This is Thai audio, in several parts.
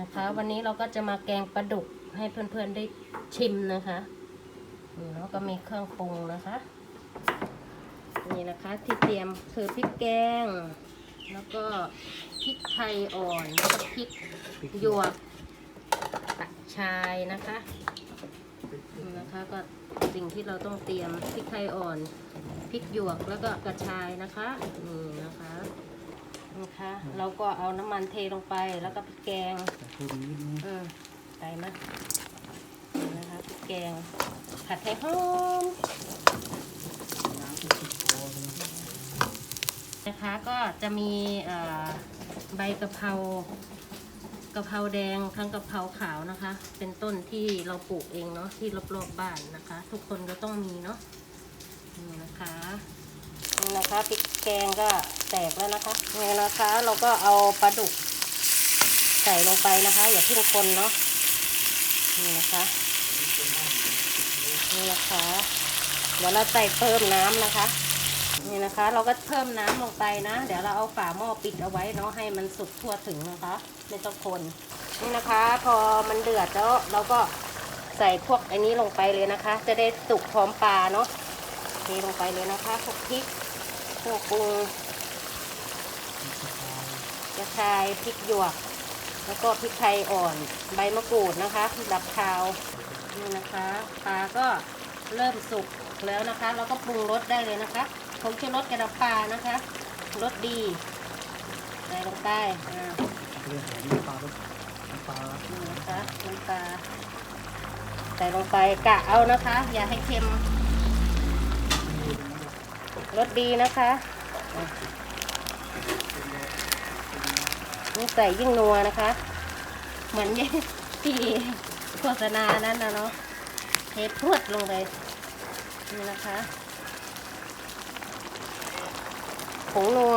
นะคะ วันนี้เราก็จะมาแกงปลาดุกให้เพื่อนๆได้ชิมนะคะแล้วก็มีเครื่องปรุงนะคะ นี่นะคะที่เตรียมคือพริกแกง แล้วก็พริกไทยอ่อนแล้วก็พริกหยวกกระชายนะคะนี่นะคะก็สิ่งที่เราต้องเตรียมพริกไทยอ่อนพริกหยวกแล้วก็กระชายนะคะนี่นะคะ นะคะ เราก็เอาน้ำมันเทลงไปแล้วก็พริกแกงเพิ่มนิดนึงอืมใส่มานี่นะคะพริกแกงผัดให้หอมน้ำที่ติดคอเลยนะคะก็จะมีเอ่อใบกะเพรากะเพราแดงทั้งกะเพราขาวนะคะ เป็นต้นที่เราปลูกเองเนาะที่รอบๆบ้านนะคะ ทุกคนก็ต้องมีเนาะนี่นะคะ นะคะพริกแกงก็แตกแล้วนะคะนี่นะคะเราก็เอาปลาดุก ใส่ลงไปนะคะ อย่าเพิ่งคนเนาะนี่นะคะนี่นะคะเดี๋ยวเราใส่เพิ่มน้ำนะคะนี่นะคะ เราก็เพิ่มน้ำลงไปนะ เดี๋ยวเราเอาฝาหม้อปิดเอาไว้เนาะให้มันสุกทั่วถึงนะคะไม่ต้องคนนี่นะคะ พอมันเดือดแล้วเราก็ใส่พวกไอ้นี้ลงไปเลยนะคะ จะได้สุกพร้อมปลาเนาะเทลงไปเลยนะคะพวกพริก พวกรุงกระชายพริกหยวก แล้วก็พริกไทยอ่อนใบมะกรูดนะคะ ดับคาวนี่นะคะปลาก็เริ่มสุกแล้วนะคะเราก็ปรุงรสได้เลยนะคะผงชูรสกระดับปลานะคะรสดีใส่ลงไปอ่าเรื่องของน้ำปลาน้ำปลานี่นะคะน้ำปลาใส่ลงไปกะเอานะคะ อย่าให้เค็ม รสดีนะคะนี่ใส่ยิ่งนัวนะคะ เหมือนที่โฆษณานั้นนะเนาะเทพรวดลงไปนี่นะคะผงนัว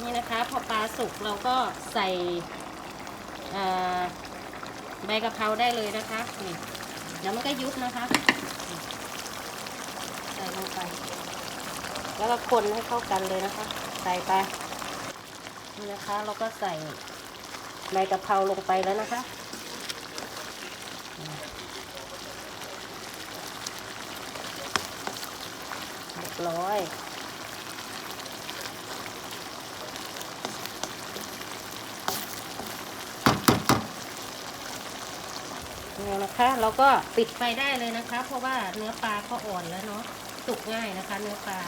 นี่นะคะ พอปลาสุกเราก็ใส่อ่อ ใบกะเพราได้เลยนะคะนี่เดี๋ยวมันก็ยุบนะคะใส่ลงไป แล้วก็คนให้เข้ากันเลยนะคะ ใส่ไปนี่นะคะเราก็ใส่ใบกะเพราลงไปแล้วนะคะเรียบร้อย นี่นะคะเราก็ปิดไฟได้เลยนะคะ เพราะว่าเนื้อปลาก็อ่อนแล้วเนาะสุกง่ายนะคะ เนื้อปลา